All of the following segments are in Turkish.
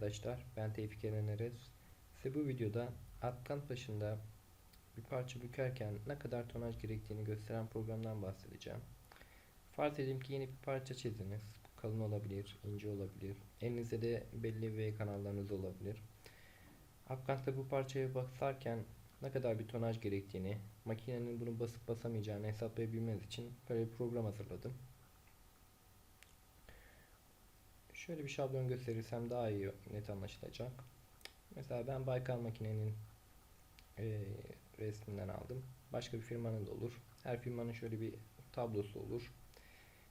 Arkadaşlar, ben Tevfik Eren Erez. Size bu videoda atkan başında bir parça bükerken ne kadar tonaj gerektiğini gösteren programdan bahsedeceğim. Farz edelim ki yeni bir parça çizdiniz. Kalın olabilir, ince olabilir. Elinizde de belli V kanallarınız olabilir. Upcant'ta bu parçaya basarken ne kadar bir tonaj gerektiğini, makinenin bunu basıp basamayacağını hesaplayabilmeniz için böyle bir program hazırladım. Şöyle bir şablon gösterirsem daha iyi net anlaşılacak. Mesela ben Baykar makinenin e, resminden aldım. Başka bir firmanın da olur. Her firmanın şöyle bir tablosu olur.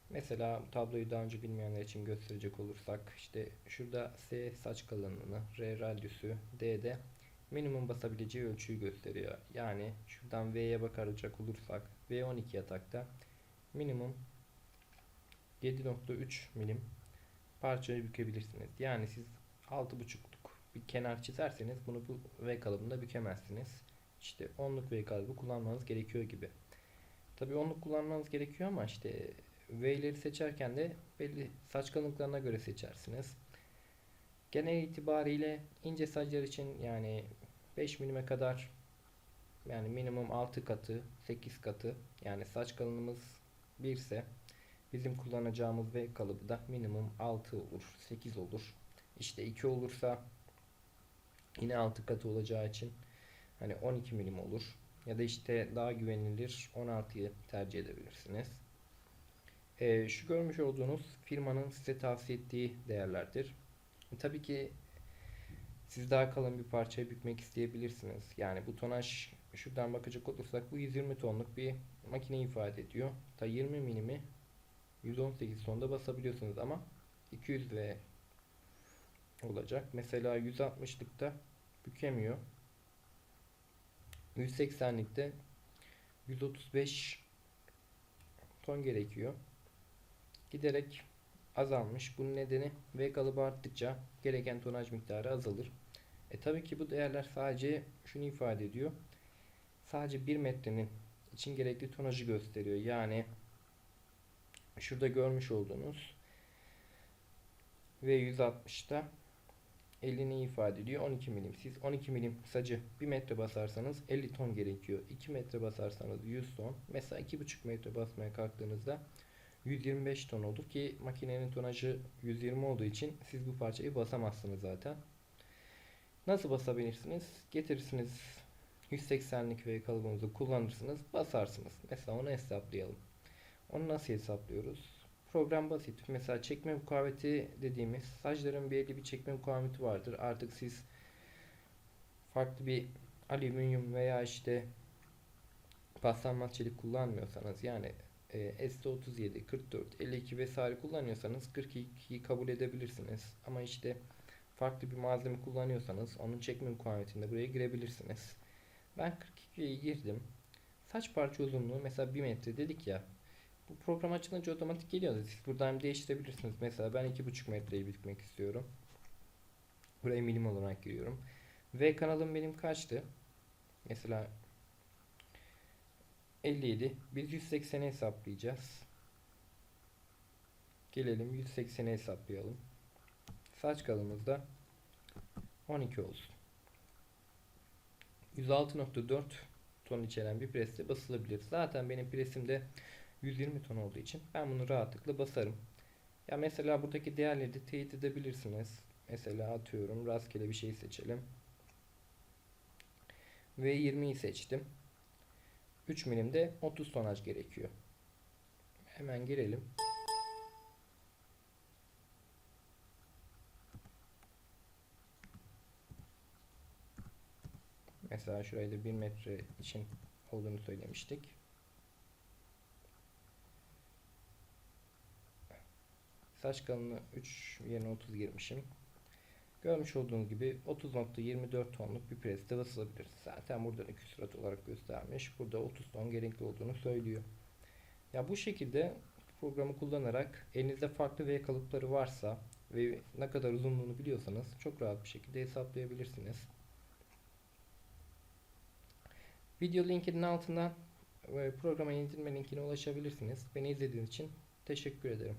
Mesela tabloyu daha önce bilmeyenler için gösterecek olursak işte şurada S saç kalınlığını, R radyüsü, D'de minimum basabileceği ölçüyü gösteriyor. Yani şuradan V'ye bakacak olursak V12 yatakta minimum 7.3 milim parçayı bükebilirsiniz. Yani siz 6.5'luk bir kenar çizerseniz bunu bu V kalıbında bükemezsiniz. İşte 10'luk V kalıbı kullanmanız gerekiyor gibi. Tabi 10'luk kullanmanız gerekiyor ama işte V'leri seçerken de belli saç kalınlıklarına göre seçersiniz. Genel itibariyle ince saçlar için yani 5 milime kadar yani minimum 6 katı 8 katı yani saç kalınlığımız 1 ise Bizim kullanacağımız V kalıbı da minimum 6 olur, 8 olur. İşte 2 olursa yine 6 katı olacağı için hani 12 milim olur. Ya da işte daha güvenilir 16'yı tercih edebilirsiniz. Ee, şu görmüş olduğunuz firmanın size tavsiye ettiği değerlerdir. E, tabii ki siz daha kalın bir parçayı bükmek isteyebilirsiniz. Yani bu tonaj şuradan bakacak olursak bu 120 tonluk bir makine ifade ediyor. Ta 20 milimi 118 sonda basabiliyorsunuz ama 200 V olacak. Mesela 160'lıkta bükemiyor. 180'likte 135 ton gerekiyor. Giderek azalmış. Bunun nedeni V kalıbı arttıkça gereken tonaj miktarı azalır. E tabii ki bu değerler sadece şunu ifade ediyor. Sadece 1 metrenin için gerekli tonajı gösteriyor. Yani şurada görmüş olduğunuz V160'da 50'ni ifade ediyor 12 milim. Siz 12 milim sacı 1 metre basarsanız 50 ton gerekiyor. 2 metre basarsanız 100 ton. Mesela 2,5 metre basmaya kalktığınızda 125 ton olur ki makinenin tonajı 120 olduğu için siz bu parçayı basamazsınız zaten. Nasıl basabilirsiniz? Getirirsiniz 180'lik V kalıbınızı kullanırsınız, basarsınız. Mesela onu hesaplayalım. Onu nasıl hesaplıyoruz? Program basit. Mesela çekme mukaveti dediğimiz saçların belli bir çekme mukaveti vardır. Artık siz farklı bir alüminyum veya işte paslanmaz çelik kullanmıyorsanız yani e, ST37, 44, 52 vesaire kullanıyorsanız 42'yi kabul edebilirsiniz. Ama işte farklı bir malzeme kullanıyorsanız onun çekme mukavemetinde buraya girebilirsiniz. Ben 42'yi girdim. Saç parça uzunluğu mesela 1 metre dedik ya bu program açılınca otomatik geliyor. Siz buradan değiştirebilirsiniz. Mesela ben 2.5 metreyi bükmek istiyorum. Buraya milim olarak giriyorum. V kanalım benim kaçtı? Mesela 57. Biz 180'i hesaplayacağız. Gelelim 180'i hesaplayalım. Saç kalınlığımız da 12 olsun. 106.4 ton içeren bir presle basılabilir. Zaten benim presimde 120 ton olduğu için ben bunu rahatlıkla basarım. Ya mesela buradaki değerleri de teyit edebilirsiniz. Mesela atıyorum rastgele bir şey seçelim. Ve 20'yi seçtim. 3 milimde 30 tonaj gerekiyor. Hemen girelim. Mesela şurayı da 1 metre için olduğunu söylemiştik. Saç kalınlığı 3 yerine 30 girmişim. Görmüş olduğunuz gibi 30.24 tonluk bir preste basılabilir. Zaten buradan iki küsurat olarak göstermiş. Burada 30 ton gerekli olduğunu söylüyor. Ya bu şekilde programı kullanarak elinizde farklı V kalıpları varsa ve ne kadar uzunluğunu biliyorsanız çok rahat bir şekilde hesaplayabilirsiniz. Video linkinin altından programa indirme linkine ulaşabilirsiniz. Beni izlediğiniz için teşekkür ederim.